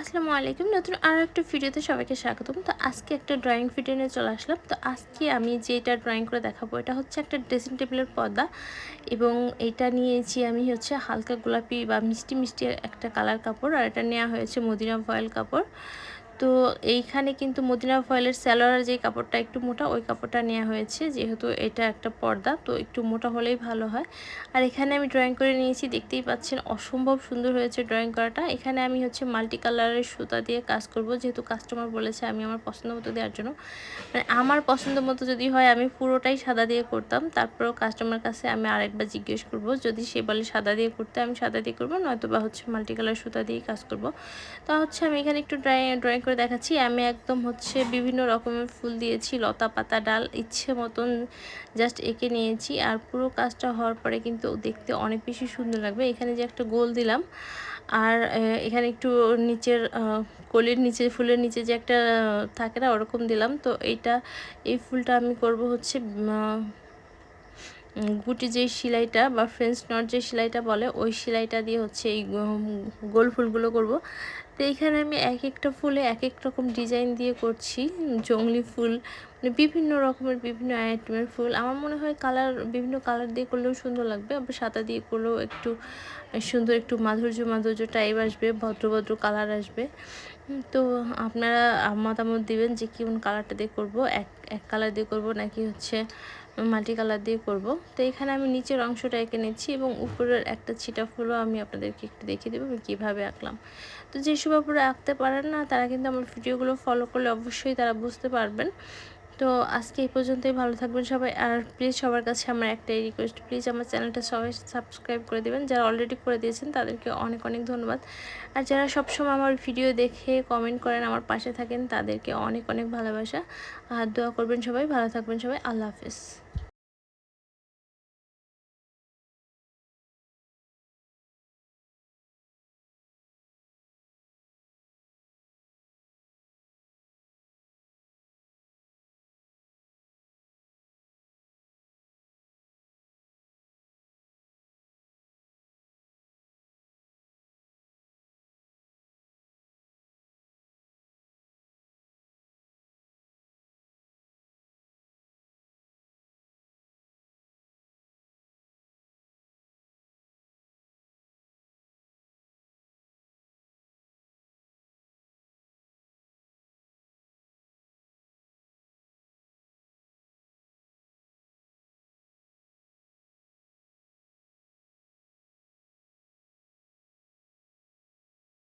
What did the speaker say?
আসসালামু আলাইকুম। নতুন আরও একটা ভিডিওতে সবাইকে স্বাগতম। তো আজকে একটা ড্রয়িং ভিডিও নিয়ে চলে আসলাম। তো আজকে আমি যেটা ড্রয়িং করে দেখাবো, এটা হচ্ছে একটা ড্রেসিং টেবিলের পর্দা এবং এটা নিয়েছি আমি হচ্ছে হালকা গোলাপি বা মিষ্টি মিষ্টি একটা কালার কাপড় আর এটা নেওয়া হয়েছে মদিনা ফয়েল কাপড়। তো এইখানে কিন্তু মদিনা ফয়েলের স্যালোয়ার যে কাপড়টা একটু মোটা, ওই কাপড়টা নেওয়া হয়েছে। যেহেতু এটা একটা পর্দা, তো একটু মোটা হলেই ভালো হয়। আর এখানে আমি ড্রয়িং করে নিয়েছি, দেখতেই পাচ্ছেন অসম্ভব সুন্দর হয়েছে ড্রয়িং করাটা। এখানে আমি হচ্ছে মাল্টি কালারের সুতা দিয়ে কাজ করব, যেহেতু কাস্টমার বলেছে আমি আমার পছন্দ মতো দেওয়ার জন্য। মানে আমার পছন্দ মতো যদি হয়, আমি পুরোটাই সাদা দিয়ে করতাম। তারপরেও কাস্টমার কাছে আমি আরেকবার জিজ্ঞেস করব, যদি সে বলে সাদা দিয়ে করতে, আমি সাদা দিয়ে করব নয়তো বা হচ্ছে মাল্টি কালার সুতা দিয়েই কাজ করব। তা হচ্ছে আমি এখানে একটু ড্রয়িং ড্রয়িং করে দেখাচ্ছি। আমি একদম হচ্ছে বিভিন্ন রকমের ফুল দিয়েছি, লতা পাতা, ডাল, ইচ্ছে মতন জাস্ট এঁকে নিয়েছি। আর পুরো কাজটা হওয়ার পরে কিন্তু দেখতে অনেক বেশি সুন্দর লাগবে। এখানে যে একটা গোল দিলাম, আর এখানে একটু নিচের কলির নিচে, ফুলের নিচে যে একটা থাকে না, ওরকম দিলাম। তো এইটা, এই ফুলটা আমি করব হচ্ছে গুটি যে সেলাইটা বা ফ্রেঞ্চ নট যে সেলাইটা বলে, ওই সেলাইটা দিয়ে হচ্ছে এই গোল ফুলগুলো করব। তো এইখানে আমি এক একটা ফুলে এক এক রকম ডিজাইন দিয়ে করছি জংলি ফুল মানে বিভিন্ন রকমের বিভিন্ন আইটেমের ফুল। আমার মনে হয় কালার, বিভিন্ন কালার দিয়ে করলেও সুন্দর লাগবে, আবার সাদা দিয়ে করলেও একটু, সুন্দর একটু মাধুর্য মাধুর্য টাইপ আসবে, ভদ্র ভদ্র কালার আসবে। তো আপনারা মতামত দিবেন যে কেমন কালারটা দিয়ে করব। এক এক কালার দিয়ে করব নাকি হচ্ছে মাটি কালার দিয়ে করব। তো এখানে আমি নিচের অংশটা এঁকে নিচ্ছি এবং উপরের একটা ছিটা ফুলও আমি আপনাদেরকে একটু দেখিয়ে দেবো আমি কীভাবে আঁকলাম। তো যেসব আপনারা আঁকতে পারেন না, তারা কিন্তু আমার ভিডিওগুলো ফলো করলে অবশ্যই তারা বুঝতে পারবেন। তো আজকে এই পর্যন্তই, ভালো থাকবেন সবাই। আর প্লিজ সবার কাছে আমার একটাই রিকোয়েস্ট প্লিজ আমার চ্যানেলটা সবাই সাবস্ক্রাইব করে দেবেন। যারা অলরেডি করে দিয়েছেন, তাদেরকে অনেক অনেক ধন্যবাদ। আর যারা সবসময় আমার ভিডিও দেখে কমেন্ট করেন, আমার পাশে থাকেন, তাদেরকে অনেক অনেক ভালোবাসা। আর দোয়া করবেন সবাই, ভালো থাকবেন সবাই, আল্লাহ হাফেজ।